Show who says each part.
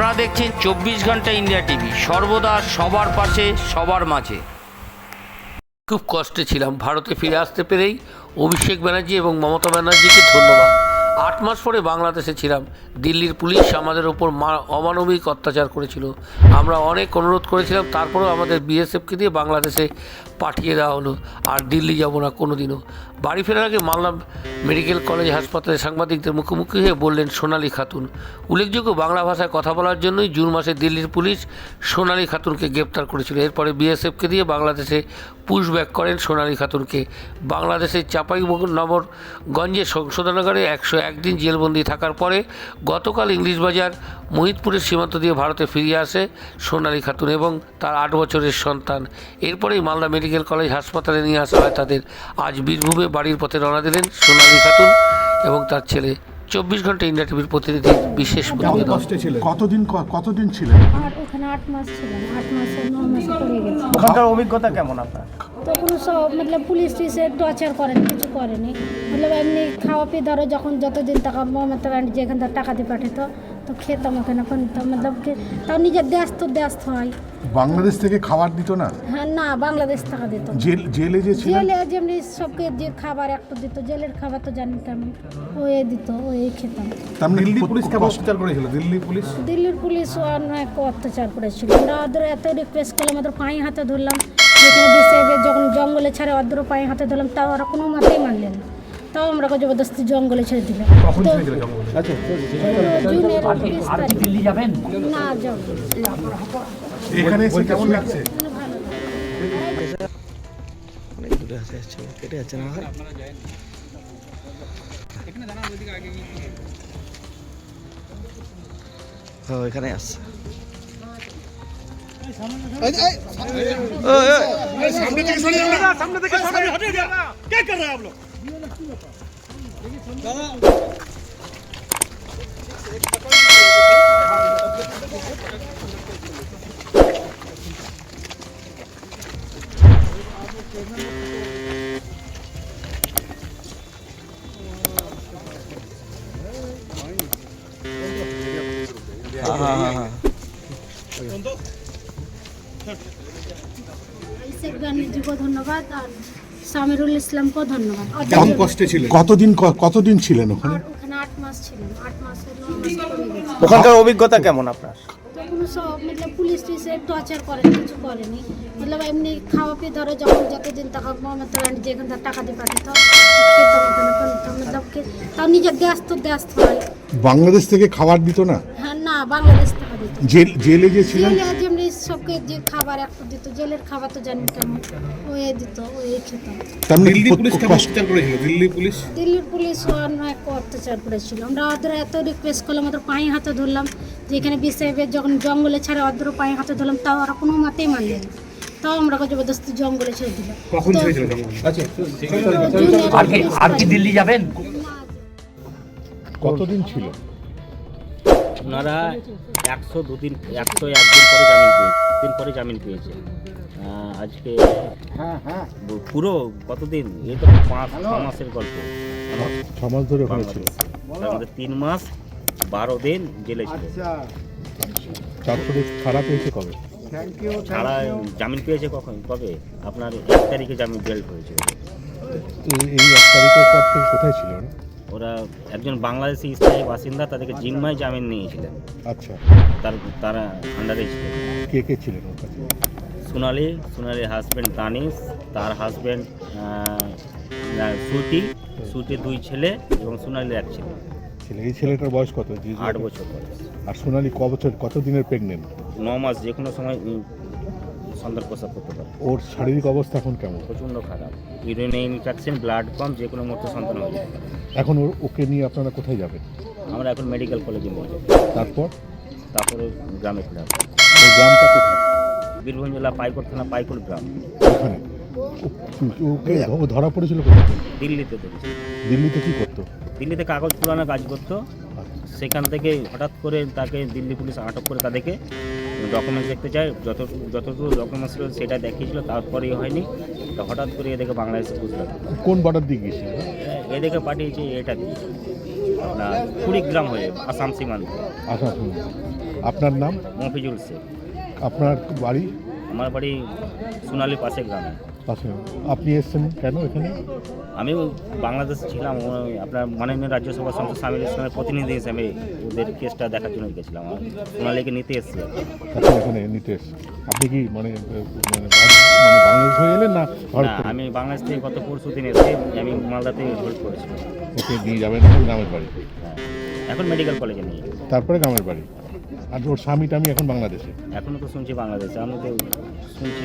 Speaker 1: আপনারা দেখছেন চব্বিশ ঘণ্টা ইন্ডিয়া টিভি। সর্বদা সবার পাশে, সবার মাঝে। খুব কষ্টে ছিলাম, ভারতে ফিরে আসতে পেরেই। অভিষেক ব্যানার্জি এবং মমতা ব্যানার্জিকে ধন্যবাদ। আট মাস পরে বাংলাদেশে ছিলাম। দিল্লির পুলিশ আমাদের ওপর মা- অমানবিক অত্যাচার করেছিল। আমরা অনেক অনুরোধ করেছিলাম, তারপরেও আমাদের বিএসএফকে দিয়ে বাংলাদেশে পাঠিয়ে দেওয়া হলো। আর দিল্লি যাব না কোনো দিনও বাড়ি ফেরার আগে মালদা মেডিকেল কলেজ হাসপাতালে সাংবাদিকদের মুখোমুখি হয়ে বললেন, সোনালী খাতুন। উল্লেখযোগ্য বাংলা ভাষায় কথা বলার জন্যই জুন মাসে দিল্লির পুলিশ সোনালী খাতুনকে গ্রেপ্তার করেছিল। এরপরে বিএসএফকে দিয়ে বাংলাদেশে পুশব্যাক করেন সোনালী খাতুনকে। বাংলাদেশের চাপাই নগরগঞ্জের সংশোধনাগারে একশো একদিন জেলবন্দি থাকার পরে গতকাল ইংলিশ বাজার মহিতপুরের সীমান্ত দিয়ে ভারতে ফিরিয়ে আসে সোনালী খাতুন এবং তার আট বছরের সন্তান। এরপরেই মালদা মেডিকেল কলেজ হাসপাতালে নিয়ে আসা হয় তাদের। আজ বীরভূমে বাড়ির পথে রওনা দিলেন সোনালী খাতুন এবং তার ছেলে। চব্বিশ ঘণ্টা ইন্ডিয়া টিভির প্রতিনিধি বিশেষ প্রতিবেদন।
Speaker 2: কতদিন কতদিন ছিলেন?
Speaker 3: ওখানে আট মাস ছিলাম। আট মাসে ন মাসে পড়ে গেছে।
Speaker 4: ওখানকার অভিজ্ঞতা কেমন আপনার?
Speaker 3: তো কোনো সব মতলব পুলিশ টুলিশে টর্চার করেনি কিছু করেনি। মতলব এমনি খাওয়া পিয়ে ধরো যখন যতদিন টাকা মমতা ব্যানার্জি যেখান থেকে টাকা দিয়ে পাঠাতো তো খেতাম ওখানে এখন তো মতলব তাও নিজের দেশ তো দেশ হয়।
Speaker 2: বাংলাদেশ থেকে খাবার দিত না?
Speaker 3: হ্যাঁ না বাংলাদেশ টাকা দিত।
Speaker 2: জেল জেলে যে ছিলেন
Speaker 3: জেলে যেমনি সবকে যে খাবার একটু দিত জেলের খাবার তো জানি কেমন ও এ দিত ও এই খেতাম।
Speaker 2: তার মানে
Speaker 5: দিল্লি পুলিশ কেমন অত্যাচার করেছিল? দিল্লি পুলিশ?
Speaker 3: দিল্লির পুলিশ অনেক অত্যাচার করেছিল। আমরা ওদের এত রিকোয়েস্ট করলাম ওদের পায়ে হাতে ধরলাম যেখানে যখন জঙ্গলে ছাড়ে ওদের পায়ে হাতে ধরলাম তাও ওরা কোনো মতেই মানলেন না। তাও আমরা জবরদস্তি জঙ্গলে ছেড়ে দিলাম। তো জুনের বিশ তারিখ। না যাও
Speaker 2: এখানে এসে কেমন লাগছে?
Speaker 4: হ্যাঁ? এখানে আসছে।
Speaker 3: सामने
Speaker 6: থেকে
Speaker 5: সরে যাও সামনে क्या कर रहे हैं आप लोग
Speaker 6: हाँ हाँ हाँ।, हाँ।
Speaker 3: গান্ধীজিকেও ধন্যবাদ আর সামিরুল ইসলামকেও ধন্যবাদ। জন্য-
Speaker 5: কষ্টে ছিলেন?
Speaker 2: কতদিন কতদিন ছিলেন ওখানে?
Speaker 3: ওখানে আট মাস ছিলাম আট মাস পড়ে
Speaker 4: ওখানকার অভিজ্ঞতা কেমন আপনার?
Speaker 3: কোনো সব মতলব পুলিশ টুলিশে টর্চার করেনি কিছু করেনি। মতলব এমনি খাওয়া পিয়ে ধরো যখন যতদিন টাকা মমতা ব্যানার্জি যেখান থেকে টাকা দিয়ে পাঠাতো। তো খেতাম ওখানে এখন তো মতলব তাও নিজের দেশ তো দেশ হয়।
Speaker 2: বাংলাদেশ থেকে খাবার দিত না?
Speaker 3: হ্যাঁ না বাংলাদেশ দিত।
Speaker 2: জেলে যে ছিলেন
Speaker 3: যে খাবার একটু দিত জেলের খাবার তো জানি কেমন ও এ দিত ও এই খেতাম
Speaker 2: মানে
Speaker 5: দিল্লি পুলিশ কেমন অত্যাচার করেছিল দিল্লি পুলিশ?
Speaker 3: দিল্লির পুলিশ অনেক অত্যাচার করেছিল। আমরা ওদের এত রিকোয়েস্ট করলাম ওদের পায়ে হাতে ধরলাম যে এখানে যখন জঙ্গলে ছাড়ে ওদের পায়ে হাতে ধরলাম তাও ওরা কোনো মতেই মানলেন না। তাও আমরা জবরদস্তি জঙ্গলে ছেড়ে দিলাম
Speaker 5: কখন ছেড়েছিল জঙ্গল?
Speaker 4: আর কি
Speaker 3: তারিখ।
Speaker 4: দিল্লি যাবেন?
Speaker 2: কতদিন ছিল?
Speaker 7: ওনারা একশো দুদিন একশো একদিন পরে জামিন পেয়েছে দিন পরে জামিন পেয়েছে। আজকে বু- পুরো কতদিন? এই তো পাঁচ ছ মাসের গল্প।
Speaker 2: ছ মাস ধরে
Speaker 7: মধ্যে তিন মাস বারো দিন জেলে ছিল।
Speaker 2: তারপরে খারাপ হয়েছে কবে?
Speaker 7: ছাড়া জামিন পেয়েছে কখন? কবে? আপনার এক তারিখে জামিন বেল্ট হয়েছে
Speaker 2: এই এক তারিখের পর কোথায় ছিল ওরা?
Speaker 7: একজন বাংলাদেশি স্থায়ী বাসিন্দা তাদেরকে জিম্মায় জামিন নিয়েছিলেন।
Speaker 2: আচ্ছা।
Speaker 7: তার তারা আন্ডারে ছিল।
Speaker 2: কে কে ছিলেন ওর কাছে?
Speaker 7: সোনালি সোনালির হাজব্যান্ড দানিশ তার হাজব্যান্ড সুটি সুটির দুই ছেলে এবং সোনালির এক ছেলে।
Speaker 2: ছেলে এই ছেলেটার বয়স কত?
Speaker 7: আট বছর বয়স।
Speaker 2: আর সোনালি ক বছর কত দিনের প্রেগনেন্ট
Speaker 7: ন মাস যে কোনো সময় উম, সন্তান প্রসব করতে পারে।
Speaker 2: ওর শারীরিক অবস্থা এখন কেমন?
Speaker 7: প্রচণ্ড খারাপ। ইউরিনে ইনফেকশন ব্লাড কম যে কোনো মুহূর্তে সন্তান হয়ে যেতে পারে
Speaker 2: এখন ওর ওকে নিয়ে আপনারা কোথায় যাবেন?
Speaker 7: আমরা এখন মেডিকেল কলেজে নিয়ে যাব।
Speaker 2: তারপর?
Speaker 7: তারপরে গ্রামে ফিরে আসব।
Speaker 2: ওর গ্রামটা কোথায়?
Speaker 7: বীরভূম জেলা পাইকর থানা পাইকর গ্রাম।
Speaker 2: ওখানে? ও- ওকে ও ধরা পড়েছিল কোথায়?
Speaker 7: দিল্লিতে
Speaker 2: দিল্লিতে কি করতো?
Speaker 7: দিল্লিতে কাগজ পুরানো কাজ করতো। সেখান থেকে হঠাৎ করে তাকে দিল্লি পুলিশ আটক করে তাদেরকে ডকুমেন্টস দেখতে চায় যত যতটুকু ডকুমেন্টস ছিল সেটা দেখিয়েছিল তারপরেই হয়নি। তো হঠাৎ করে এদেরকে বাংলাদেশে বুঝলাম
Speaker 2: কোন বর্ডার দিয়ে গিয়েছিল?
Speaker 7: এদেরকে পাঠিয়েছে এটা দিয়ে। আপনার কুড়িগ্রাম হয়ে আসাম সীমান্ত।
Speaker 2: শুনুন আপনার নাম?
Speaker 7: মফিজুল শেখ।
Speaker 2: আপনার বাড়ি?
Speaker 7: আমার বাড়ি সোনালি পাশে গ্রামে।
Speaker 2: পাশে আপনি এসছেন কেন এখানে?
Speaker 7: আমি বাংলাদেশ ছিলাম আপনার মাননীয় রাজ্যসভা সংসদ সামিল ইসলামের প্রতিনিধি হিসেবে ওদের কেসটা দেখার জন্য গেছিলাম সোনালিকে নিতে এসেছি।
Speaker 2: আপনি এখানে নিতে এসছেন। আপনি কি মানে মানে মানে বাংলাদেশ হয়ে এলেন না?
Speaker 7: আমি বাংলাদেশ থেকে গত পরশু দিন এসেছি আমি মালদাতে ভোট করেছিলাম।
Speaker 2: ওকে নিয়ে যাবেন এখন গ্রামের বাড়ি?
Speaker 7: হ্যাঁ এখন মেডিকেল কলেজে নিয়ে
Speaker 2: তারপরে গ্রামের বাড়ি? আর ওর স্বামী টামি এখন বাংলাদেশে?
Speaker 7: এখনও তো শুনছি বাংলাদেশে আমি তো শুনছি।